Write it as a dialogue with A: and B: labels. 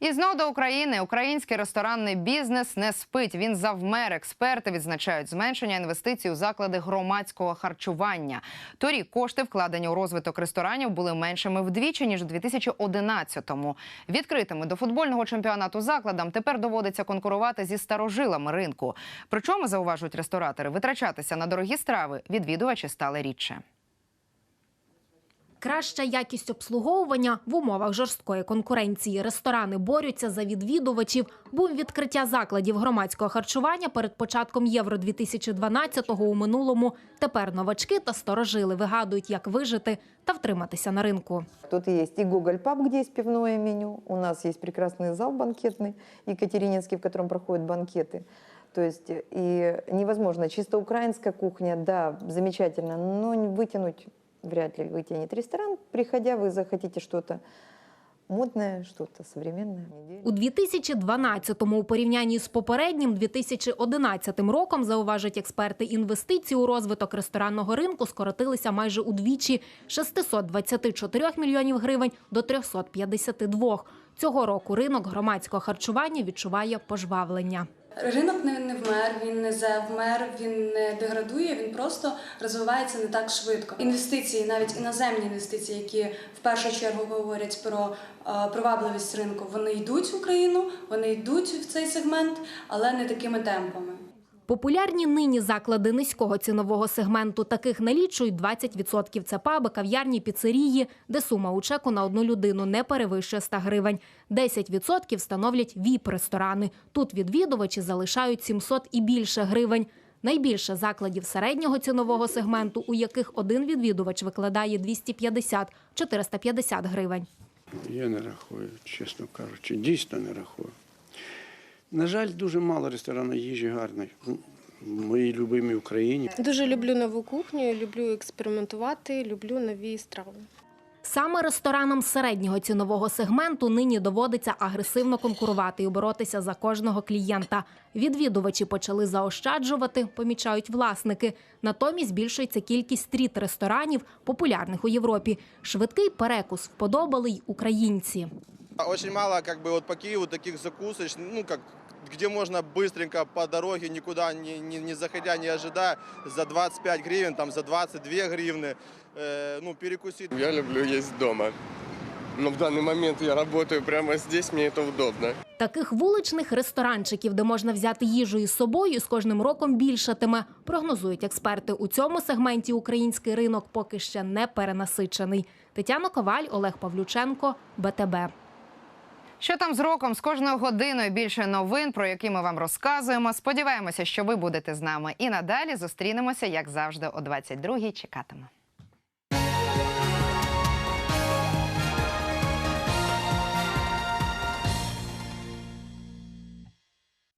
A: І знов до України український ресторанний бізнес не спить. Він завмер. Експерти відзначають зменшення інвестицій у заклади громадського харчування. Торік кошти, вкладені у розвиток ресторанів, були меншими вдвічі ніж у 2011-му. Відкритими до футбольного чемпіонату закладам тепер доводиться конкурувати зі старожилами ринку. Причому зауважують ресторатори, витрачатися на дорогі страви відвідувачі стали рідше
B: Краща якість обслуговування в умовах жорсткої конкуренції. Ресторани борються за відвідувачів. Бум відкриття закладів громадського харчування перед початком Євро 2012-го у минулому. Тепер новачки та старожили вигадують, як вижити та втриматися на ринку.
C: Тут есть и Гоголь Паб, где есть пивное меню. У нас есть прекрасный зал банкетный, Екатерининский, в котором проходят банкеты. То есть и невозможно. Чисто украинская кухня, да, замечательно, но не вытянуть вряд ли вытянет ресторан. Приходя, вы захотите что-то модное, что-то современное.
B: У 2012-му у порівнянні з попереднім 2011 роком, зауважать експерти, інвестиції у розвиток ресторанного ринку скоротилися майже удвічі – з 624 мільйонів гривень до 352. Цього року ринок громадського харчування відчуває пожвавлення.
D: Ринок не, не вмер, він не завмер, він не деградує, він просто розвивається не так швидко. Інвестиції, навіть іноземні інвестиції, які в першу чергу говорять про е, привабливість ринку, вони йдуть в Україну, вони йдуть в цей сегмент, але не такими темпами.
B: Популярні нині заклади низького цінового сегменту таких налічують 20%. Це паби, кав'ярні, піцерії, де сума у чеку на одну людину не перевищує 100 гривень. 10% становлять ВІП-ресторани. Тут відвідувачі залишають 700 і більше гривень. Найбільше закладів середнього цінового сегменту, у яких один відвідувач викладає 250-450 гривень.
E: Я не рахую, чесно кажучи, дійсно не рахую. На жаль, дуже мало ресторанів їжі гарної. В моїй любимій Україні.
F: Дуже люблю нову кухню, люблю експериментувати, люблю нові страви.
B: Саме ресторанам середнього цінового сегменту нині доводиться агресивно конкурувати і боротися за кожного клієнта. Відвідувачі почали заощаджувати, помічають власники. Натомість збільшується кількість стріт-ресторанів, популярних у Європі. Швидкий перекус вподобали й українці.
G: Очень мало как бы вот по Киеву таких закусочных, ну как где можно быстренько по дороге, никуда не, не, не заходя, не ожидая, за 25 гривен, там за 22 гривны, э, ну перекусить.
H: Я люблю есть дома. Но в данный момент я работаю прямо здесь, мне это удобно.
B: Таких вуличних ресторанчиків, де можна взяти їжу із собою, з кожним роком більшатиме. Прогнозують експерти. У цьому сегменті український ринок поки ще не перенасичений. Тетяна Коваль, Олег Павлюченко, БТБ.
A: Що там з роком з кожною годиною більше новин, про які ми вам розказуємо. Сподіваємося, що ви будете з нами і надалі зустрінемося, як завжди, о 22-й. Чекатиме.